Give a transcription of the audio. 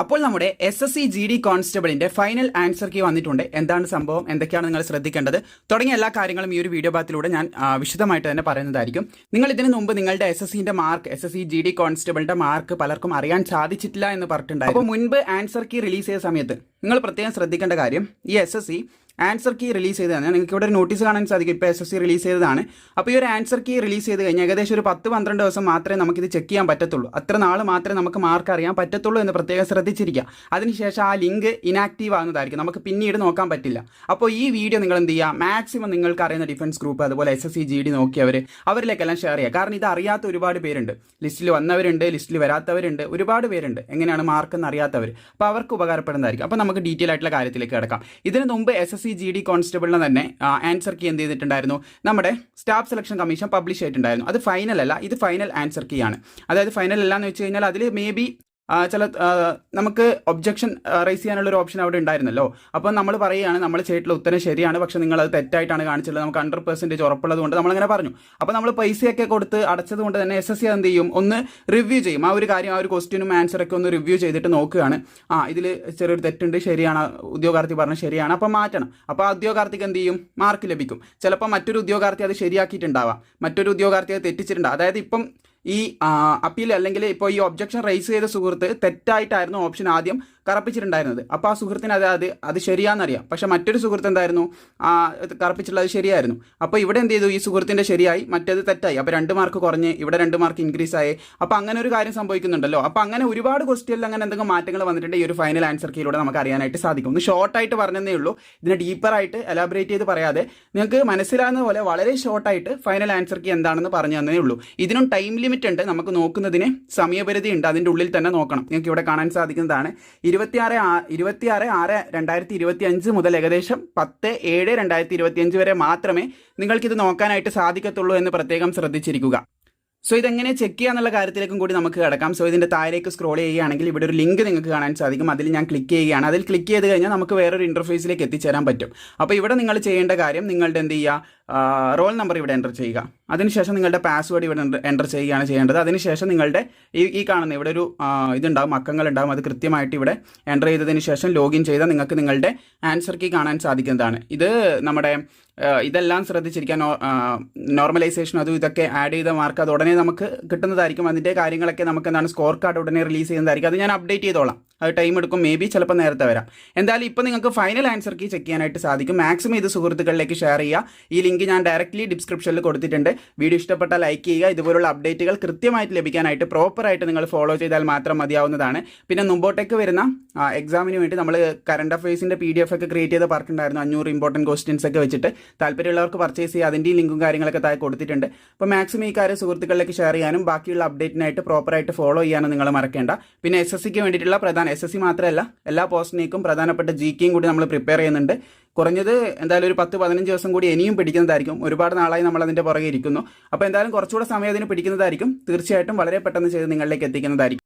അപ്പോൾ നമ്മുടെ S S C G D കോൺസ്റ്റബിളിന്റെ final answer key വന്നിട്ടുണ്ട്. എന്താണ് സംഭവം? എന്തൊക്കെയാണ് നിങ്ങൾ ശ്രദ്ധിക്കേണ്ടത്? തുടങ്ങിയ എല്ലാ കാര്യങ്ങളും ഈ ഒരു വീഡിയോ ബാത്തിലൂടെ ഞാൻ വിശദമായിട്ട് തന്നെ പറയുന്നതായിരിക്കും. നിങ്ങൾ ഇതിനു മുമ്പ് നിങ്ങളുടെ എസ് എസ് സിന്റെ mark S S C G D കോൺസ്റ്റബിളിന്റെ mark പലർക്കും അറിയാൻ സാധിച്ചിട്ടില്ല എന്ന് പറഞ്ഞിട്ടുണ്ടായിരുന്നു. അപ്പോൾ മുൻപ് ആൻസർ കീ റിലീസ് ചെയ്ത സമയത്ത് നിങ്ങൾ പ്രത്യേകം ശ്രദ്ധിക്കേണ്ട കാര്യം ഈ S S C answer key release ചെയ്തതാണ്. നിങ്ങൾക്ക് ഇവിടെ ഒരു നോട്ടീസ് കാണാൻ സാധിക്കും. ഇപ്പോൾ എസ് എസ് സി റിലീസ് ചെയ്തതാണ്. അപ്പോൾ ഈ ഒരു ആൻസർ കീ റിലീസ് ചെയ്ത് കഴിഞ്ഞാൽ ഏകദേശം ഒരു പത്ത് പന്ത്രണ്ട് ദിവസം മാത്രമേ നമുക്കിത് ചെക്ക് ചെയ്യാൻ പറ്റത്തുള്ളൂ. അത്ര നാൾ മാത്രമേ നമുക്ക് മാർക്ക് അറിയാൻ പറ്റത്തുള്ളൂ എന്ന് പ്രത്യേകം ശ്രദ്ധിച്ചിരിക്കുക. അതിനുശേഷം ആ ലിങ്ക് ഇനാക്റ്റീവ് ആകുന്നതായിരിക്കും നമുക്ക് പിന്നീട് നോക്കാൻ പറ്റില്ല. അപ്പോൾ ഈ വീഡിയോ നിങ്ങൾ എന്ത് ചെയ്യുക? മാക്സിമം നിങ്ങൾക്ക് അറിയുന്ന ഡിഫൻസ് ഗ്രൂപ്പ് അതുപോലെ S S C G D നോക്കിയവർ അവരിലേക്കെല്ലാം ഷെയർ ചെയ്യുക. കാരണം ഇത് അറിയാത്ത ഒരുപാട് പേരുണ്ട്. ലിസ്റ്റിൽ വന്നവരുണ്ട് ലിസ്റ്റിൽ വരാത്തവരുണ്ട്. ഒരുപാട് പേരുണ്ട്. എങ്ങനെയാണ് മാർക്ക് എന്ന് അറിയാത്തവർ അപ്പോൾ അവർക്ക് ഉപകാരപ്പെടുന്നതായിരിക്കും. അപ്പോൾ നമുക്ക് ഡീറ്റെയിൽ ആയിട്ടുള്ള കാര്യത്തിലേക്ക് കിടക്കാം. ഇതിന് മുമ്പ് S S C G D കോൺസ്റ്റബിളിന് തന്നെ ആൻസർ കീ എന്ത് ചെയ്തിട്ടുണ്ടായിരുന്നു? നമ്മുടെ സ്റ്റാഫ് സെലക്ഷൻ കമ്മീഷൻ പബ്ലിഷ് ചെയ്തിട്ടുണ്ടായിരുന്നു. അത് ഫൈനൽ അല്ല ഇത് ഫൈനൽ ആൻസർ കീ ആണ്. അതായത് ഫൈനൽ അല്ല എന്ന് വെച്ച് കഴിഞ്ഞാൽ അതിൽ മേ ബി ചില നമുക്ക് ഒബ്ജക്ഷൻ റൈസ് ചെയ്യാനുള്ള ഒരു ഓപ്ഷൻ അവിടെ ഉണ്ടായിരുന്നല്ലോ. അപ്പോൾ നമ്മൾ പറയുകയാണ് നമ്മൾ ചെയ്തിട്ടുള്ള ഉത്തരം ശരിയാണ് പക്ഷെ നിങ്ങൾ അത് തെറ്റായിട്ടാണ് കാണിച്ചിട്ടുള്ളത് നമുക്ക് ഹൺഡ്രഡ് പെർസെന്റേജ് ഉറപ്പുള്ളത് കൊണ്ട് നമ്മളങ്ങനെ പറഞ്ഞു. അപ്പോൾ നമ്മൾ പൈസയൊക്കെ കൊടുത്ത് അടച്ചത് കൊണ്ട് തന്നെ എസ് എസ് സി എന്ത് ചെയ്യും? ഒന്ന് റിവ്യൂ ചെയ്യും. ആ ഒരു കാര്യം ആ ഒരു ക്വസ്റ്റ്യനും ആൻസറൊക്കെ ഒന്ന് റിവ്യൂ ചെയ്തിട്ട് നോക്കുകയാണ്. ആ ഇതിൽ ചെറിയൊരു തെറ്റുണ്ട് ശരിയാണ്. ഉദ്യോഗാർത്ഥി പറഞ്ഞത് ശരിയാണ്. അപ്പോൾ മാറ്റണം. അപ്പോൾ ആ ഉദ്യോഗാർത്ഥിക്ക് എന്ത് ചെയ്യും? മാർക്ക് ലഭിക്കും. ചിലപ്പോൾ മറ്റൊരു ഉദ്യോഗാർത്ഥി അത് ശരിയാക്കിയിട്ടുണ്ടാവാം. മറ്റൊരു ഉദ്യോഗാർത്ഥി അത് തെറ്റിച്ചിട്ടുണ്ടാവും അതായത് ഇപ്പം ഈ അപ്പീൽ അല്ലെങ്കിൽ ഇപ്പോൾ ഈ ഒബ്ജക്ഷൻ റേസ് ചെയ്ത സുഹൃത്ത് തെറ്റായിട്ടായിരുന്നു ഓപ്ഷൻ ആദ്യം കറപ്പിച്ചിട്ടുണ്ടായിരുന്നത്. അപ്പോൾ ആ സുഹൃത്തിന് അത് അത് അത് ശരിയാണെന്നറിയാം. പക്ഷേ മറ്റൊരു സുഹൃത്ത് എന്തായിരുന്നു? കറപ്പിച്ചിട്ടുള്ളത് ശരിയായിരുന്നു. അപ്പോൾ ഇവിടെ എന്ത് ചെയ്തു? ഈ സുഹൃത്തിന്റെ ശരിയായി മറ്റേത് തെറ്റായി. അപ്പോൾ രണ്ട് മാർക്ക് കുറഞ്ഞ് ഇവിടെ രണ്ട് മാർക്ക് ഇൻക്രീസ് ആയി. അപ്പോൾ അങ്ങനെ ഒരു കാര്യം സംഭവിക്കുന്നുണ്ടല്ലോ. അപ്പോൾ അങ്ങനെ ഒരുപാട് ക്വസ്റ്റ്യനിൽ അങ്ങനെ എന്തെങ്കിലും മാറ്റങ്ങൾ വന്നിട്ടുണ്ട് ഈ ഒരു ഫൈനൽ ആൻസർ കീയിലൂടെ നമുക്ക് അറിയാനായിട്ട് സാധിക്കും. ഒന്ന് ഷോർട്ടായിട്ട് പറഞ്ഞതേ ഉള്ളൂ. ഇതിനെ ഡീപ്പറായിട്ട് എലാബറേറ്റ് ചെയ്ത് പറയാതെ നിങ്ങൾക്ക് മനസ്സിലാകുന്ന പോലെ വളരെ ഷോർട്ടായിട്ട് ഫൈനൽ ആൻസർ കീ എന്താണെന്ന് പറഞ്ഞു തന്നേ ഉള്ളൂ. ഇതിനും ടൈം ലിമിറ്റ് ഉണ്ട് നമുക്ക് നോക്കുന്നതിന് സമയപരിധി ഉണ്ട്. അതിന്റെ ഉള്ളിൽ തന്നെ നോക്കണം. നിങ്ങൾക്ക് ഇവിടെ കാണാൻ സാധിക്കുന്നതാണ്. ഇരുപത്തിയാറ് ഇരുപത്തിയാറ് ആറ് രണ്ടായിരത്തി ഇരുപത്തി അഞ്ച് മുതൽ ഏകദേശം പത്ത് ഏഴ് രണ്ടായിരത്തി ഇരുപത്തി അഞ്ച് വരെ മാത്രമേ നിങ്ങൾക്കിത് നോക്കാനായിട്ട് സാധിക്കത്തുള്ളൂ എന്ന് പ്രത്യേകം ശ്രദ്ധിച്ചിരിക്കുക. സോ ഇതെങ്ങനെ ചെക്ക് ചെയ്യാന്നുള്ള കാര്യത്തിലേക്കും കൂടി നമുക്ക് കിടക്കാം. സോ ഇതിന്റെ താഴേക്ക് സ്ക്രോൾ ചെയ്യുകയാണെങ്കിൽ ഇവിടെ ഒരു ലിങ്ക് നിങ്ങൾക്ക് കാണാൻ സാധിക്കും. അതിൽ ഞാൻ ക്ലിക്ക് ചെയ്യുകയാണ്. അതിൽ ക്ലിക്ക് ചെയ്ത് കഴിഞ്ഞാൽ നമുക്ക് വേറൊരു ഇന്റർഫേസിലേക്ക് എത്തിച്ചേരാൻ പറ്റും. അപ്പോൾ ഇവിടെ നിങ്ങൾ ചെയ്യേണ്ട കാര്യം നിങ്ങളുടെ എന്ത് ചെയ്യുക? റോൾ നമ്പർ ഇവിടെ എന്റർ ചെയ്യുക. അതിനുശേഷം നിങ്ങളുടെ പാസ്വേഡ് ഇവിടെ എന്റർ ചെയ്യുകയാണ് ചെയ്യേണ്ടത്. അതിനുശേഷം നിങ്ങളുടെ ഈ ഈ കാണുന്ന ഇവിടെ ഒരു ഇതുണ്ടാകും അക്കങ്ങൾ ഉണ്ടാകും അത് കൃത്യമായിട്ട് ഇവിടെ എന്റർ ചെയ്തതിന് ശേഷം ലോഗിൻ ചെയ്താൽ നിങ്ങൾക്ക് നിങ്ങളുടെ ആൻസർ കീ കാണാൻ സാധിക്കുന്നതാണ്. ഇത് നമ്മുടെ ഇതെല്ലാം ശ്രദ്ധിച്ചിരിക്കാൻ നോർമലൈസേഷൻ അതും ഇതൊക്കെ ആഡ് ചെയ്ത മാർക്ക് അത് ഉടനെ നമുക്ക് കിട്ടുന്നതായിരിക്കും. അതിന്റെ കാര്യങ്ങളൊക്കെ നമുക്ക് എന്താണ് സ്കോർ കാർഡ് ഉടനെ റിലീസ് ചെയ്യുന്നതായിരിക്കും. അത് ഞാൻ അപ്ഡേറ്റ് ചെയ്തോളാം. അത് ടൈം എടുക്കും. മേ ബി ചിലപ്പോൾ നേരത്തെ വരാം. എന്തായാലും ഇപ്പോൾ നിങ്ങൾക്ക് ഫൈനൽ ആൻസർ കീ ചെക്ക് ചെയ്യാനായിട്ട് സാധിക്കും. മാക്സിമം ഇത് സുഹൃത്തുക്കളിലേക്ക് ഷെയർ ചെയ്യുക. ഈ ലിങ്ക് ഞാൻ ഡയറക്റ്റ്ലി ഡിസ്ക്രിപ്ഷനിൽ കൊടുത്തിട്ടുണ്ട്. വീഡിയോ ഇഷ്ടപ്പെട്ടാൽ ലൈക്ക് ചെയ്യുക. ഇതുപോലുള്ള അപ്ഡേറ്റുകൾ കൃത്യമായിട്ട് ലഭിക്കാനായിട്ട് പ്രോപ്പറായിട്ട് നിങ്ങൾ ഫോളോ ചെയ്താൽ മാത്രം മതിയാവുന്നതാണ്. പിന്നെ മുമ്പോട്ടേക്ക് വരുന്ന എക്സാമിന് വേണ്ടി നമ്മൾ കറണ്ട് അഫയേഴ്സിന്റെ പി ഡി എഫ് ഒക്കെ ക്രിയേറ്റ് ചെയ്ത് പറഞ്ഞിട്ടുണ്ടായിരുന്നു അഞ്ഞൂറ് ഇമ്പോർട്ടന്റ് ക്വസ്റ്റ്യൻസ് ഒക്കെ വെച്ചിട്ട്. താല്പര്യമുള്ളവർക്ക് പർച്ചേസ് ചെയ്യുക. അതിന്റെ ലിങ്കും കാര്യങ്ങളൊക്കെ താഴെ കൊടുത്തിട്ടുണ്ട്. അപ്പോൾ മാക്സിമം ഈ കാര്യം സുഹൃത്തുക്കളിലേക്ക് ഷെയർ ചെയ്യാനും ബാക്കിയുള്ള അപ്ഡേറ്റിനായിട്ട് പ്രോപ്പറായിട്ട് ഫോളോ ചെയ്യാനും നിങ്ങൾ മറക്കേണ്ട. പിന്നെ എസ് എസ് സിക്ക് വേണ്ടിയിട്ടുള്ള പ്രധാന എസ് എസ് സി മാത്രമല്ല എല്ലാ പോസ്റ്റിനേക്കും പ്രധാനപ്പെട്ട ജി കെയും കൂടി നമ്മൾ പ്രിപ്പയർ ചെയ്യുന്നുണ്ട്. കുറഞ്ഞത് എന്തായാലും ഒരു പത്ത് പതിനഞ്ച് ദിവസം കൂടി ഇനിയും പിടിക്കുന്നതായിരിക്കും. ഒരുപാട് നാളായി നമ്മൾ അതിന്റെ പുറകെ ഇരിക്കുന്നു. അപ്പോൾ എന്തായാലും കുറച്ചുകൂടെ സമയം അതിന് പിടിക്കുന്നതായിരിക്കും. തീർച്ചയായിട്ടും വളരെ പെട്ടെന്ന് ചെയ്ത് നിങ്ങളിലേക്ക് എത്തിക്കുന്നതായിരിക്കും.